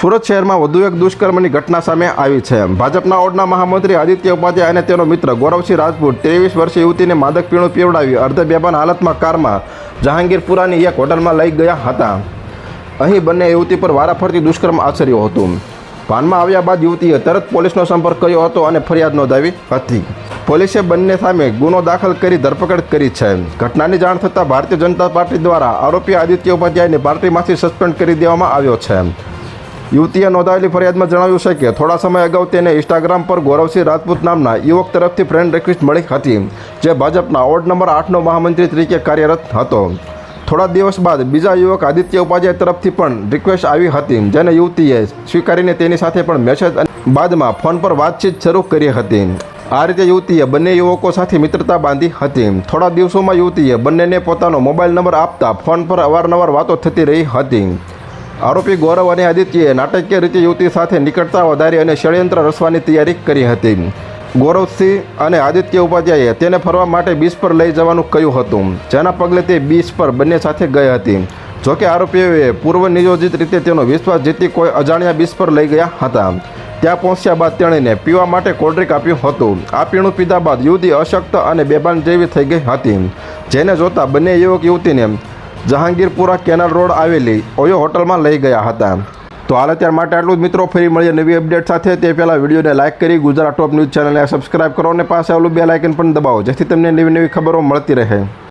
સુરત શહેરમાં વધુ એક દુષ્કર્મની ઘટના સામે આવી છે. ભાજપના ઓડના મહામંત્રી આદિત્ય ઉપાધ્યાય અને તેનો મિત્ર ગૌરવસિંહ રાજપૂત ત્રેવીસ વર્ષીય યુવતીને માદક પીણું પીવડાવી અર્ધ બેભાન હાલતમાં કારમાં જહાંગીરપુરાની એક હોટલમાં લઈ ગયા હતા. અહીં બંને યુવતી પર વારાફરતી દુષ્કર્મ આચર્યું હતું. ભાનમાં આવ્યા બાદ યુવતીએ તરત પોલીસનો સંપર્ક કર્યો હતો અને ફરિયાદ નોંધાવી હતી. પોલીસે બંને સામે ગુનો દાખલ કરી ધરપકડ કરી છે. ઘટનાની જાણ થતાં ભારતીય જનતા પાર્ટી દ્વારા આરોપી આદિત્ય ઉપાધ્યાયને પાર્ટીમાંથી સસ્પેન્ડ કરી દેવામાં આવ્યો છે. યુવતીએ નોંધાયેલી ફરિયાદમાં જણાવ્યું છે કે થોડા સમય અગાઉ તેને ઇન્સ્ટાગ્રામ પર ગૌરવસિંહ રાજપૂત નામના યુવક તરફથી ફ્રેન્ડ રિક્વેસ્ટ મળી હતી, જે ભાજપના વોર્ડ નંબર આઠનો મહામંત્રી તરીકે કાર્યરત હતો. થોડા દિવસ બાદ બીજા યુવક આદિત્ય ઉપાધ્યાય તરફથી પણ રિક્વેસ્ટ આવી હતી, જેને યુવતીએ સ્વીકારીને તેની સાથે પણ મેસેજ બાદમાં ફોન પર વાતચીત શરૂ કરી હતી. આ રીતે યુવતીએ બંને યુવકો સાથે મિત્રતા બાંધી હતી. થોડા દિવસોમાં યુવતીએ બંનેને પોતાનો મોબાઈલ નંબર આપતા ફોન પર અવારનવાર વાતો થતી રહી હતી. આરોપી ગૌરવ અને આદિત્યએ નાટકીય રીતે યુવતી સાથે નિકટતા વધારી અને ષડયંત્ર રચવાની તૈયારી કરી હતી. ગૌરવસિંહ અને આદિત્ય ઉપાધ્યાયે તેને ફરવા માટે બીચ પર લઈ જવાનું કહ્યું હતું. જેના પગલે તે બીચ પર બંને સાથે ગઈ હતી. જોકે આરોપીઓએ પૂર્વ નિયોજિત રીતે તેનો વિશ્વાસ જીતી કોઈ અજાણ્યા બીચ પર લઈ ગયા હતા. ત્યાં પહોંચ્યા બાદ તેણીને પીવા માટે કોલ્ડ્રિંક આપ્યું હતું. આ પીણું પીધા બાદ યુવતી અશક્ત અને બેભાન જેવી થઈ ગઈ હતી. જેને જોતા બંને યુવક યુવતીને જહાંગીરપુરા કેનાલ રોડ આવેલી ઓયો હોટલમાં લઈ ગયા હતા. તો હાલ અત્યાર માટે આટલું જ મિત્રો, ફરી મળીએ નવી અપડેટ સાથે. તે પહેલાં વિડીયોને લાઇક કરી ગુજરાત ટોપ ન્યૂઝ ચેનલને સબસ્ક્રાઇબ કરો અને પાસે આવેલું બે લાઇકન પણ દબાવો, જેથી તમને નવી નવી ખબરો મળતી રહે.